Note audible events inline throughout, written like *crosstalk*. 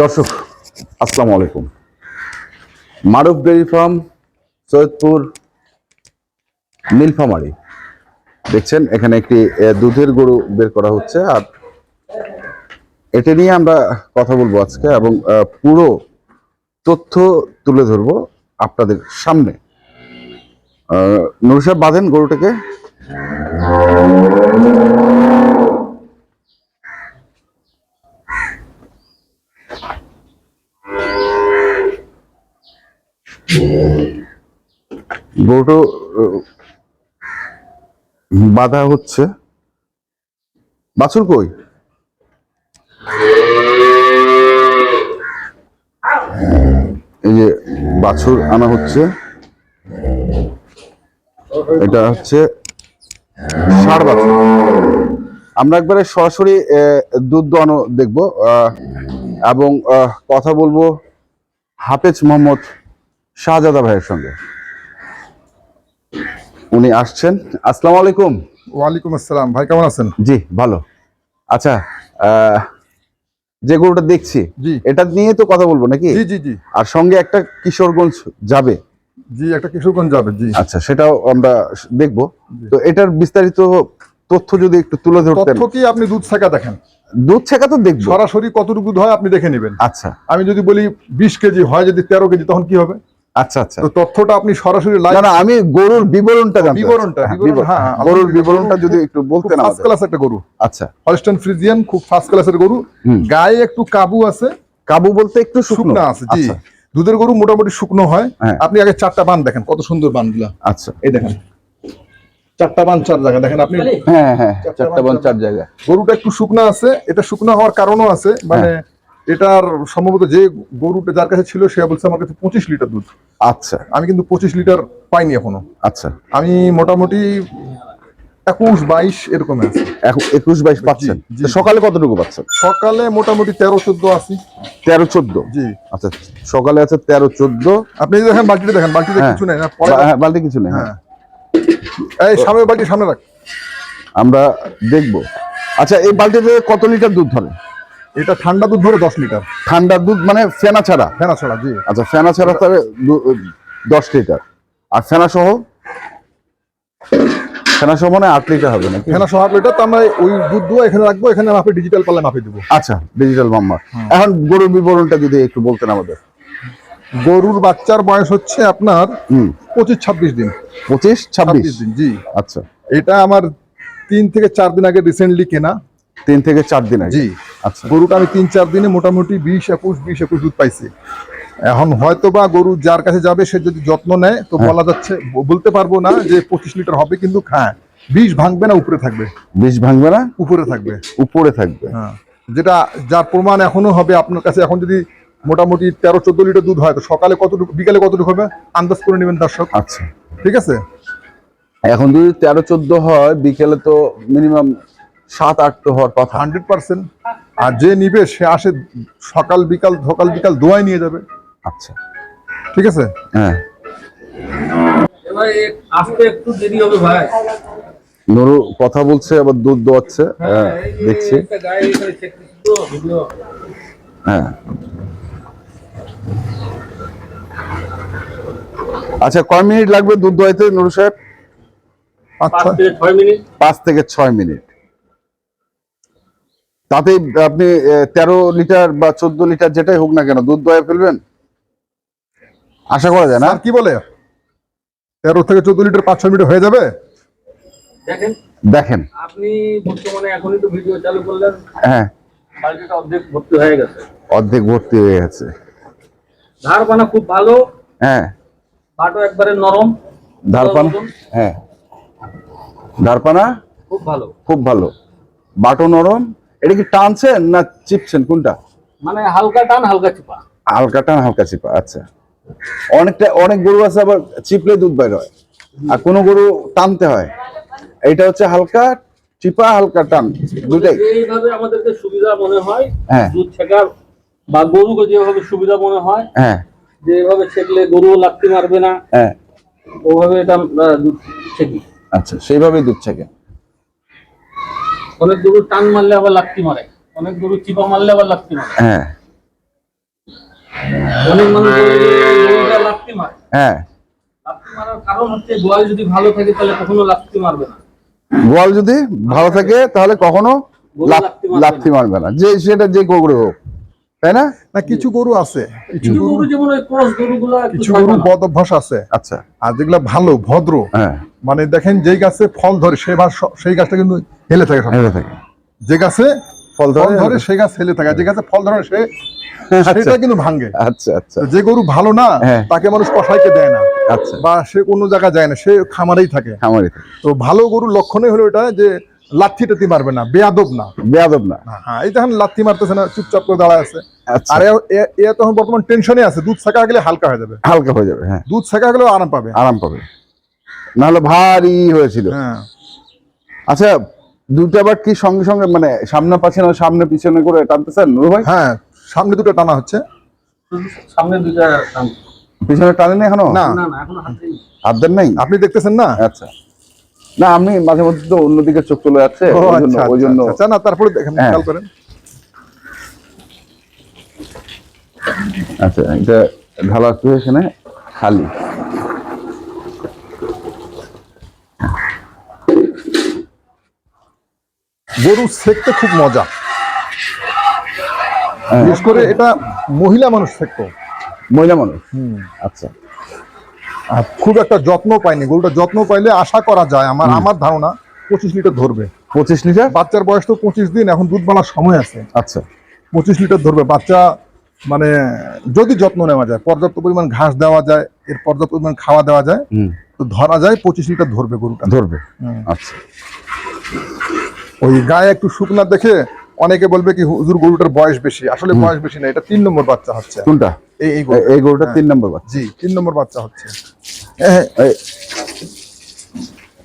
দর্শক, আসসালামু আলাইকুম। Maruf dairy farm, Saidpur, Nilphamari. দেখছেন, এখানে একটি দুধের গরু বের করা হচ্ছে, আর এটা নিয়ে আমরা কথা বলব আজকে এবং পুরো তথ্য তুলে ধরবো আপনাদের সামনে। নুর সাহেব, বাঁধেন গরুটাকে। গরুটো বাধা হচ্ছে। বাছুর কই? এই যে বাছুর আনা হচ্ছে। এটা হচ্ছে ষাড় বাছুর। আমরা একবারে সরাসরি দুধ দোয়ানো দেখব। এবং কথা বলব হাফেজ মোহাম্মদ শাহজাদা ভাইয়ের সঙ্গে। উনি আসছেন। আসসালামু আলাইকুম। ওয়ালাইকুম আসসালাম। ভাই কেমন আছেন? জি ভালো। আচ্ছা যে গরুটা দেখছি এটা নিয়ে তো কথা বলব নাকি? জি জি জি। আর সঙ্গে একটা কিশোরগঞ্জ যাবে। জি একটা কিশোরগঞ্জ যাবে জি। আচ্ছা সেটাও আমরা দেখব। তো এটার বিস্তারিত তথ্য যদি একটু তুলে ধরতেন। তথ্য কি আপনি দুধ ছাকা দেখেন? দুধ ছেঁকা তো দেখব। সরাসরি কতটুকু দুধ হয় আপনি দেখে নেবেন। আচ্ছা। আমি যদি বলি বিশ কেজি হয় যদি তেরো কেজি তখন কি হবে? আচ্ছা আচ্ছা। তো তথ্যটা আপনি সরাসরি লাইভ না আমি গরুর বিবরণটা জানতে বিবরণটা, হ্যাঁ। হ্যাঁ, হ্যাঁ, গরুর বিবরণটা যদি একটু বলতেন ফার্স্ট ক্লাস একটা গরু। আচ্ছা। হলস্টেন ফ্রিজিয়ান খুব ফার্স্ট ক্লাসের গরু। গায়ে একটু কাবু আছে। কাবু বলতে একটু শুকনো। শুকনো আছে জি। আচ্ছা। দুধের গরু মোটামুটি শুকনো হয়। হ্যাঁ। আপনি আগে চারটা বান দেখেন কত সুন্দর বানগুলা। আচ্ছা। এই দেখেন। চারটা বান চার জায়গা দেখেন আপনি। হ্যাঁ হ্যাঁ চারটা বান চার জায়গা। গরুটা একটু শুকনো আছে এটা শুকনো হওয়ার কারণও আছে মানে এটার সম্ভবত যে গরুটা যার কাছে ছিল সে বলছে আমার কাছে পঁচিশ লিটার দুধ। আচ্ছা। আমি কিন্তু পঁচিশ লিটার পাইনি এখনও। আচ্ছা। আমি মোটামুটি একুশ বাইশ এরকম আছে। একুশ বাইশ পাচ্ছেন। সকালে কতটুকু পাচ্ছেন? সকালে মোটামুটি তেরো চোদ্দ আছি। তেরো চোদ্দ? জি। আচ্ছা সকালে আছে তেরো চোদ্দ। আপনি দেখেন বালতিটা দেখেন বালতিতে হ্যাঁ। কিছু নেই না হ্যাঁ বালতি কিছু নেই হ্যাঁ। হ্যাঁ। এই সামনের বালতি সামনে রাখ। আমরা দেখব। আচ্ছা এই বালতিতে কত লিটার দুধ ধরে? এটা ঠান্ডা দুধ ধরে দশ লিটার। ঠান্ডা দুধ মানে ফেনা ছাড়া? ফেনা ছাড়া জি। আচ্ছা ফেনা ছাড়া তাহলে দশ লিটার। আর ফেনা সহ? ফেনা সহ মানে আট লিটার হবে নাকি? ফেনা সহ আট লিটার তো আমরা ওই দুধ দুয়া এখানে রাখব এখানে মাপে ডিজিটাল পাল্লা মাপে দেবো। আচ্ছা ডিজিটাল মাম্মা এখন গরুর বিবরণটা যদি একটু বলতেন আমাদের। গরুর বাচ্চার বয়স হচ্ছে আপনার পঁচিশ ছাব্বিশ দিন। পঁচিশ ছাব্বিশ? দিন জি। আচ্ছা। এটা আমার তিন থেকে চার দিন আগে রিসেন্টলি কেনা। তিন থেকে চার দিন আগে। জি। আচ্ছা। গরুটা আমি তিন চার দিনে মোটামুটি বিশ একুশ বিশ একুশ দুধ পাইছি। এখন হয়তো বা গরু যার কাছে যাবে সে যদি যত্ন নেয় তো হ্যাঁ। বলা যাচ্ছে বলতে পারব না যে পঁচিশ লিটার হবে কিন্তু হ্যাঁ বিষ ভাঙবে না উপরে থাকবে। বিষ ভাঙবে না? উপরে থাকবে। উপরে থাকবে। হ্যাঁ। যেটা যার প্রমাণ এখনও হবে আপনার কাছে এখন যদি মোটামুটি তেরো চোদ্দ লিটার দুধ হয় তো সকালে কতটুকু বিকালে কতটুকু হবে? আন্দাজ করে নেবেন দর্শক। আচ্ছা। ঠিক আছে? এখন যদি তেরো চোদ্দ হয় বিকেলে তো মিনিমাম সাত আট তো হওয়ার কথা। Hundred percent. আর যে নিবে সে আসে সকাল বিকাল সকাল বিকাল দোয়াই নিয়ে যাবে। আচ্ছা। ঠিক আছে? হ্যাঁ। আসতে একটু দেরি হবে ভাই। নুরু কথা বলছে আবার দুধ দোয়াচ্ছে। হ্যাঁ, দেখছি। তো, video। হ্যাঁ। আচ্ছা কয় মিনিট লাগবে দুধ দোয়াইতে নুরু সাহেব পাঁচ থেকে ছয় মিনিট তাতে আপনি তেরো লিটার বা চোদ্দ লিটার যেটাই হোক না কেন দুধ দোয়া ফেলবেন? আশা করা যায় না? আর কি বলে? তেরো থেকে চোদ্দ লিটার পাঁচশো মিনিট হয়ে যাবে? দেখেন। দেখেন। আপনি বর্তমানে এখনই তো ভিডিও চালু করলেন। হ্যাঁ। বাড়িটা অর্ধেক ভর্তি হয়ে গেছে। অর্ধেক ভর্তি হয়ে গেছে। খুব ভালো। হ্যাঁ। বাটো একবারে নরম। ধারপানা হ্যাঁ। ধারপানা খুব ভালো। খুব ভালো। বাটো নরম এটা কি টানছেন না চিপছেন? কোনটা? মানে হালকা টান হালকা চিপা। হালকা টান হালকা চিপা আচ্ছা। অনেকটা অনেক গরু আছে আবার চিপলে দুধ বাইর হয়। আর কোনো গরু টানতে হয়। এটা হচ্ছে হালকা চিপা হালকা টান দুটাই এইভাবে আমাদেরকে সুবিধা মনে হয় হ্যাঁ। দুধ ছেঁকার বা গরুকে যেভাবে সুবিধা মনে হয় হ্যাঁ। যে এভাবে ছেঁকলে গরুও লাগতে মারবে না হ্যাঁ। ওভাবে এটা দুধ ছেঁকি। আচ্ছা সেইভাবেই দুধ ছেঁকে। অনেক গরু টান মারলে আবার লাত্তি মারে। অনেক গরু চিপা মারলে আবার লাত্তি মারে। হ্যাঁ। অনেক মানুষ লাত্তি মারে। হ্যাঁ। লাত্তি মারার কারণ হচ্ছে গোয়াল যদি ভালো থাকে তাহলে কখনো লাত্তি মারবে না। গোয়াল যদি ভালো থাকে তাহলে কখনো গরু লাত- মারবে মারবে না। যে সেটা যে গরু হোক। তাই না? না কিছু গরু আছে। কিছু গরু যেমন ক্রস গরুগুলো কিছু গরু বদ অভ্যাস আছে। আচ্ছা। আর যেগুলা ভালো ভদ্র হ্যাঁ। মানে দেখেন যেই গাছে ফল ধরে সে সেই গাছটা কিন্তু হেলে থাকে হেলে থাকে। যে গাছে ফল ধরে ধরে সেই গাছ হেলে থাকে। যে গাছে ফল ধরে সে আচ্ছা। সেটা কিন্তু ভাঙ্গে আচ্ছা আচ্ছা। যে গরু ভালো না হ্যাঁ। তাকে মানুষ কষাইকে দেয় না। আচ্ছা। বা সে কোনো জায়গায় যায় না সে খামারেই থাকে। খামারি থাকে। তো ভালো গরুর লক্ষণই হলো এটা যে লাথি টাথি মারবে না বেয়াদব না। বেয়াদব না হ্যাঁ এই দেখেন লাথি মারতেছে না চুপচাপ করে দাঁড়ায় আছে। আর এ- তখন বর্তমান টেনশনে আছে দুধ ছাকা গেলে হালকা হয়ে যাবে। হালকা হয়ে যাবে হ্যাঁ। দুধ ছাকা গেলেও আরাম পাবে। আরাম পাবে। নাহলে ভারী হয়েছিল। হ্যাঁ। আচ্ছা দুটা বার কি সঙ্গে সঙ্গে মানে সামনে পাশে সামনে পিছনে করে টানতেছেন নুরু ভাই? হ্যাঁ সামনে দুটো টানা হচ্ছে। সামনে টান। পিছনে টানেন এখনও? না। না না এখন হাত দেন নাই? আপনি দেখতেছেন না? আচ্ছা। না আমি মাঝে মধ্যে তো অন্যদিকে চোখ চলে যাচ্ছে ওই জন্য আচ্ছা ওই জন্য। আচ্ছা, আচ্ছা। না তারপরে দেখেন হ্যাঁ। খেয়াল করেন। আচ্ছা এটা ঢালা আছে এখানে খালি। গরু সেকতে খুব মজা। হ্যাঁ। বিশেষ করে এটা মহিলা মানুষ সেকতো। মহিলা মানুষ? আচ্ছা। আর খুব একটা যত্ন পায়নি। গরুটা যত্ন পাইলে আশা করা যায়। আমার আমার ধারণা পঁচিশ লিটার ধরবে। পঁচিশ লিটার? বাচ্চার বয়স তো পঁচিশ দিন এখন দুধ বানার সময় আছে। আচ্ছা। পঁচিশ লিটার ধরবে। বাচ্চা মানে যদি যত্ন নেওয়া যায় পর্যাপ্ত পরিমাণ ঘাস দেওয়া যায় এর পর্যাপ্ত পরিমাণ খাওয়া দেওয়া যায় তো ধরা যায় পঁচিশ লিটার ধরবে গরুটা। ধরবে। আচ্ছা। ওই গায়ে একটু শুকনা দেখে অনেকে বলবে কি হুজুর গরুটার বয়স বেশি। আসলে বয়স বেশি না এটা তিন নম্বর বাচ্চা হচ্ছে। কোনটা? এই গরুটা। তিন নম্বর বাচ্চা। জি তিন নম্বর বাচ্চা হচ্ছে। হ্যাঁ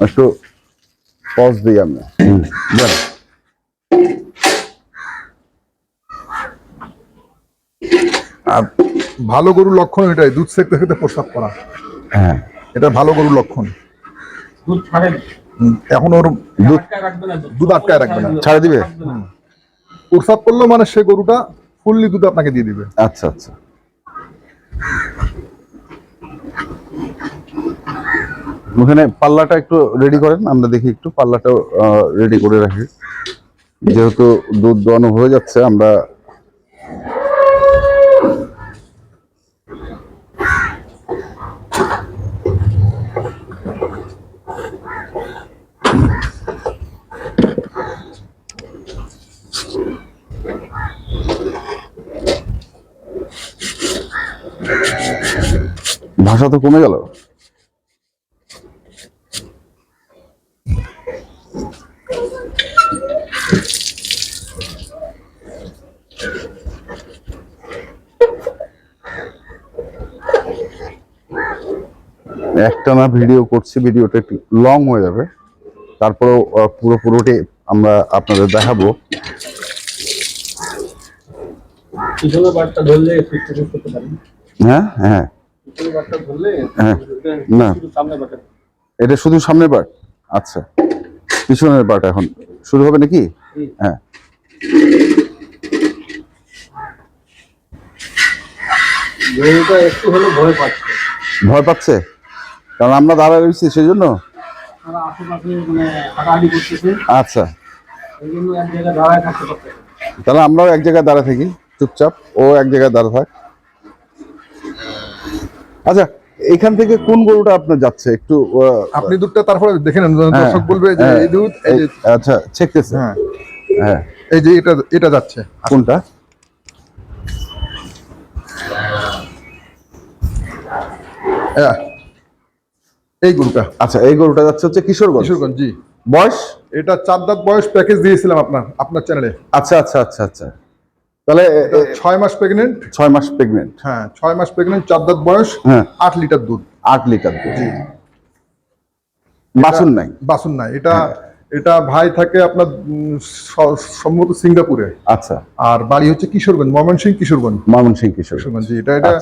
একটু পজ দিই আমি হুম, যান। আর ভালো গরুর লক্ষণ এটাই দুধ সেকতে সেকতে প্রস্রাব করা। হ্যাঁ। এটা ভালো গরুর লক্ষণ। দুধ ছাড়ে এখন ওর দুধ আটকায় রাখবে না দুধ আটকায় রাখবে না। ছাড়ে দিবে? না। করল মানে সে গরুটা ফুললি দুধ আপনাকে দিয়ে দিবে। আচ্ছা আচ্ছা। ওখানে পাল্লাটা একটু রেডি করেন আমরা দেখি একটু পাল্লাটাও রেডি করে রাখি। যেহেতু দুধ দোয়ানো হয়ে যাচ্ছে আমরা ভাষা তো কমে গেল? একটানা ভিডিও করছি ভিডিওটা একটু লং হয়ে যাবে। তারপরেও পুরো পুরোটি আমরা আপনাদের দেখাবো। হ্যাঁ হ্যাঁ। হ্যাঁ। না। এটা শুধু সামনের পার্ট আচ্ছা। পিছনের পার্ট এখন। শুরু হবে নাকি? হ্যাঁ। একটু হলে ভয় পাচ্ছে। ভয় পাচ্ছে? কারণ আমরা দাঁড়ায় রয়েছি সেই জন্য তারা আশেপাশে মানে আচ্ছা। জন্য এক জায়গায় দাঁড়ায় থাকতে পারছে না। তাহলে আমরাও এক জায়গায় দাঁড়া থাকি চুপচাপ। ও এক জায়গায় দাঁড়া থাক। আচ্ছা এখান থেকে কোন গরুটা আপনার যাচ্ছে? একটু আপনি দুধটা তারপরে দেখে নেন হ্যাঁ, দর্শক বলবে যে হ্যাঁ, এই দুধ এই আচ্ছা ছেকতেছে। হ্যাঁ। হ্যাঁ। এই যে এটা এটা যাচ্ছে। কোনটা? হ্যাঁ। এই গরুটা। আচ্ছা এই গরুটা যাচ্ছে হচ্ছে কিশোরগঞ্জ। কিশোরগঞ্জ জি। বয়স? এটা চার দাঁত বয়স প্যাকেজ দিয়েছিলাম আপনার আপনার চ্যানেলে। আচ্ছা আচ্ছা আচ্ছা আচ্ছা। তাহলে ছয় মাস প্রেগনেন্ট ছয় মাস প্রেগনেন্ট হ্যাঁ ছয় মাস প্রেগনেন্ট চার দাঁত বয়স হ্যাঁ। আট লিটার দুধ। আট লিটার দুধ। বাসুন নাই? বাসুন নাই। এটা এটা ভাই থাকে আপনার সম্ভবত সিঙ্গাপুরে। আচ্ছা। আর বাড়ি হচ্ছে কিশোরগঞ্জ ময়মনসিংহ কিশোরগঞ্জ। ময়মনসিংহ কিশোর কিশোরগঞ্জ জি, এটা এটা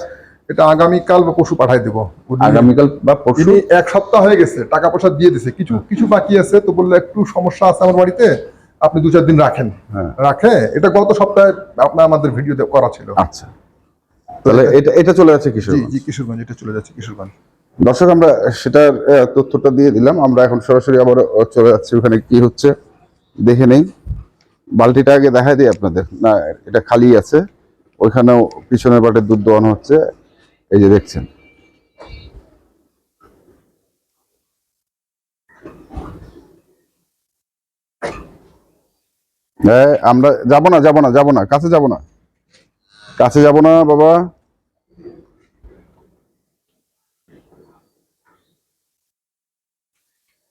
এটা আগামীকাল বা পশু পাঠাই দেবো। আগামীকাল বা ইনি এক সপ্তাহ হয়ে গেছে টাকা পয়সা দিয়ে দিছে। কিছু কিছু বাকি আছে তো বলল একটু সমস্যা আছে আমার বাড়িতে আপনি দু চার দিন রাখেন। হ্যাঁ। রাখে এটা গত সপ্তাহে আপনার আমাদের ভিডিও করা ছিল। আচ্ছা। তাহলে এটা এটা চলে যাচ্ছে কিশোরগঞ্জ? জি কিশোরগঞ্জ এটা চলে যাচ্ছে কিশোরগঞ্জ। দর্শক আমরা সেটার তথ্যটা দিয়ে দিলাম। আমরা এখন সরাসরি আবার চলে যাচ্ছি। ওখানে কি হচ্ছে দেখে নেই। বালতিটা আগে দেখাই দিই আপনাদের। না এটা খালি আছে। ওইখানেও পিছনের পাটে দুধ দোয়ানো হচ্ছে। এই যে দেখছেন। হ্যাঁ আমরা যাব না যাব না যাব না কাছে যাব না। কাছে যাব না বাবা।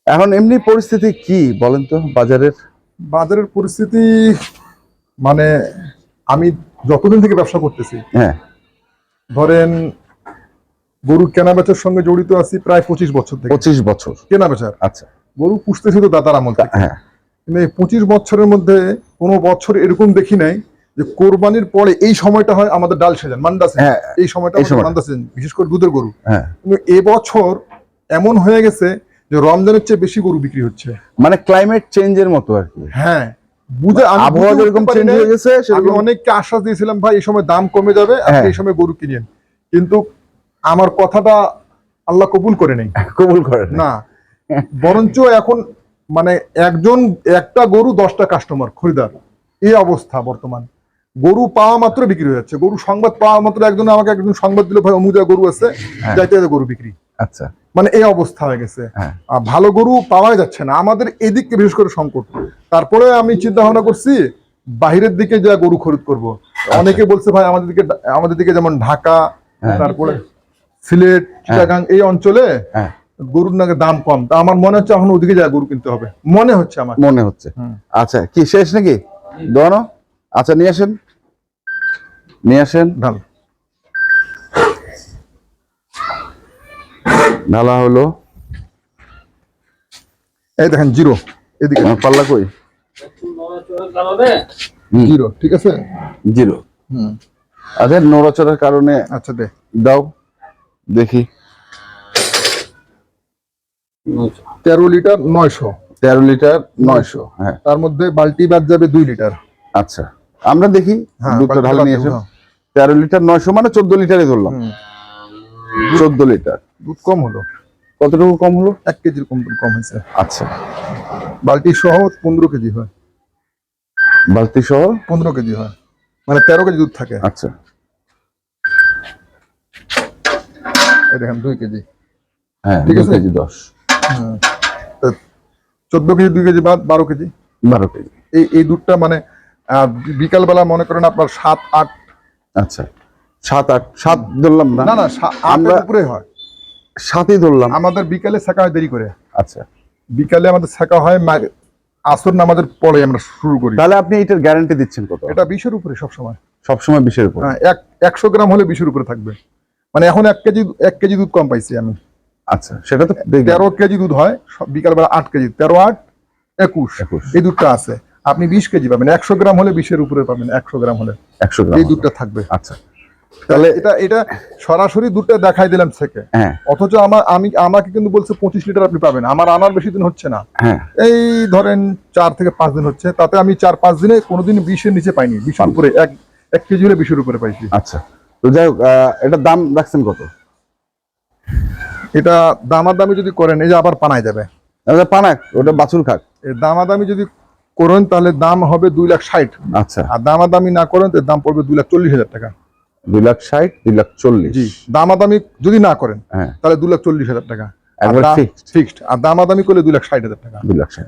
এখন এমনি পরিস্থিতি কি বলেন তো বাজারের? বাজারের পরিস্থিতি মানে আমি যতদিন থেকে ব্যবসা করতেছি হ্যাঁ। ধরেন গরু কেনা বেচার সঙ্গে জড়িত আছি প্রায় পঁচিশ বছর থেকে। পঁচিশ বছর। কেনা বেচার আচ্ছা। গরু পুষতেছি তো দাদার আমল হ্যাঁ। কিন্তু এই পঁচিশ বছরের মধ্যে কোনো বছর এরকম দেখি নাই যে কোরবানির পরে এই সময়টা হয় আমাদের ডাল সেজন মান্ডা season। হ্যাঁ এই সময়টা। মান্ডা season, বিশেষ করে দুধের গরু। হ্যাঁ। কিন্তু এবছর এমন হয়ে গেছে যে রমজানের চেয়ে বেশি গরু বিক্রি হচ্ছে। মানে ক্লাইমেট চেঞ্জের মতো আর কি। হ্যাঁ। বুঝে আবহাওয়া যেরকম চেঞ্জ হয়ে গেছে আমি অনেককে আশ্বাস দিয়েছিলাম ভাই এই সময় দাম কমে যাবে আপনি হ্যাঁ। এই সময় গরু কিনেন কিন্তু আমার কথাটা আল্লাহ কবুল করে নেই। *laughs* কবুল করেন না। বরঞ্চ এখন মানে একজন একটা গরু দশটা কাস্টমার খরিদার। এই অবস্থা বর্তমান। গরু পাওয়া মাত্র বিক্রি হয়ে যাচ্ছে। গরু সংবাদ পাওয়া মাত্র একজন আমাকে একজন সংবাদ দিল ভাই অমুক গরু আছে হ্যাঁ। যাইতে যাইতে গরু বিক্রি। আচ্ছা। মানে এই অবস্থা হয়ে গেছে। হ্যাঁ। আর ভালো গরু পাওয়াই যাচ্ছে না। আমাদের এদিকে বিশেষ করে সংকট। তারপরে আমি চিন্তা ভাবনা করছি বাহিরের দিকে যা গরু খরিদ করব। অনেকে বলছে ভাই আমাদের দিকে আমাদের দিকে যেমন ঢাকা হ্যাঁ। তারপরে সিলেট চিটাগাং এই অঞ্চলে হ্যাঁ। গরুর নাকি দাম কম। তা আমার মনে হচ্ছে এখন ওদিকে যায় গরু কিনতে হবে। মনে হচ্ছে আমার। মনে হচ্ছে। আচ্ছা কি শেষ নাকি? দোয়ানো? আচ্ছা নিয়ে আসেন। নিয়ে আসেন। ঢাল। ঢালা হলো। এই দেখেন জিরো। এদিকে। পাল্লা কই। জিরো ঠিক আছে? জিরো। হুম। আচ্ছা নড়াচড়ার কারণে আচ্ছা দে। দাও। দেখি। তেরো লিটার নয়শো। তেরো লিটার নয়শো হ্যাঁ। তার মধ্যে বালতি বাদ যাবে দুই লিটার। আচ্ছা আমরা দেখি হ্যাঁ, ঢালে নিয়ে আসেন হ্যাঁ। তেরো লিটার নয়শো মানে চোদ্দ লিটারে ধরলাম। চোদ্দ লিটার। দুধ কম হলো। কতটুকু কম হলো? এক কেজির কম কম হয়েছে। আচ্ছা। বালতি সহ পনেরো কেজি হয়। বালতি সহ? পনেরো কেজি হয়। মানে তেরো কেজি দুধ থাকে। আচ্ছা। এই দেখেন দুই কেজি। হ্যাঁ কেজি দশ। চোদ্দ কেজি দুই কেজি বাদ বারো কেজি? বারো কেজি। এই এই দুধটা মানে বিকালবেলা মনে করেন আপনার সাত আট? আচ্ছা সাত আট সাত ধরলাম না? না না আমরা- উপরে হয়। সাতই ধরলাম। আমাদের বিকালে শেখা হয় দেরি করে। আচ্ছা। বিকালে আমাদের শেখা হয় আসর নামাজের পরে আমরা শুরু করি। তাহলে আপনি এটার গ্যারান্টি দিচ্ছেন কত? এটা বিশের উপরে সবসময়। সবসময় বিশের উপর? হ্যাঁ, এক একশো গ্রাম হলে বিশের উপরে থাকবে। মানে এখন এক কেজি এক কেজি দুধ কম পাইছি আমি। আচ্ছা সেটা তো তেরো কেজি দুধ হয় বিকালবেলা আট কেজি তেরো আট একুশ। এই দুধটা আছে। আপনি বিশ কেজি পাবেন একশো গ্রাম হলে বিশের উপরে পাবেন একশো গ্রাম হলে। একশো গ্রাম এই দুধটা থাকবে। আচ্ছা। তাহলে এটা এটা সরাসরি দুধটা দেখাই দিলাম থেকে। হ্যাঁ। অথচ আমার আমি আমাকে কিন্তু বলছে পঁচিশ লিটার আপনি পাবেন। আমার আনার বেশি দিন হচ্ছে না। হ্যাঁ। এই ধরেন চার থেকে পাঁচ দিন হচ্ছে তাতে আমি চার পাঁচ দিনে কোনোদিন বিশের নিচে পাইনি। বিশের উপরে এক এক কেজি হলে বিশের উপরে পাইছি। আচ্ছা। তো যাই হোক এটার দাম রাখছেন কত? এটা দামাদামি যদি করেন এই যে আবার পানায় যাবে। আচ্ছা, পানাক ওটা বাছুর খাক। দামাদামি যদি করেন তাহলে দাম হবে দুই লাখ ষাট। আচ্ছা। আর দামাদামি না করেন তো দাম পড়বে দুই লাখ চল্লিশ হাজার টাকা। দুই লাখ ষাট দুই লাখ চল্লিশ। জি দামাদামি যদি না করেন হ্যাঁ। তাহলে দুই লাখ চল্লিশ হাজার টাকা। ফিক্সড আর দামাদামি করলে দুই লাখ ষাট হাজার টাকা। দুই লাখ ষাট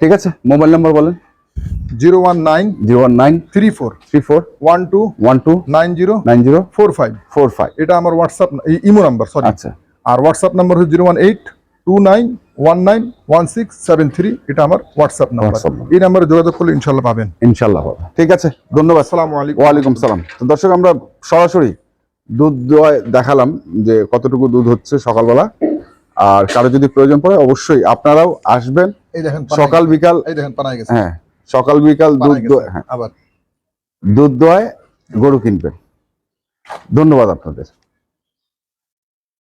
ঠিক আছে মোবাইল নাম্বার বলেন। Zero one nine zero one nine three four three four one two one two nine zero nine zero four five four five এটা আমার হোয়াটসঅ্যাপ ইমো নাম্বার সরি। আচ্ছা। আর হোয়াটসঅ্যাপ নাম্বার হচ্ছে zero one eight two nine one nine one six seven three এটা আমার WhatsApp number. এই নাম্বারে যোগাযোগ করলে ইনশাল্লাহ পাবেন। ইনশাল্লাহ ঠিক আছে ধন্যবাদ। আসসালামু আলাইকুম। ওয়ালাইকুম সালাম। তো দর্শক আমরা সরাসরি দুধ দোয়ায় দেখালাম যে কতটুকু দুধ হচ্ছে সকালবেলা। আর কারও যদি প্রয়োজন পড়ে অবশ্যই আপনারাও আসবেন। এই দেখেন সকাল বিকাল এই দেখেন পানায় গেছে। হ্যাঁ সকাল বিকাল দুধ হ্যাঁ। আবার? দুধ দোয় গরু কিনবেন ধন্যবাদ আপনাদের।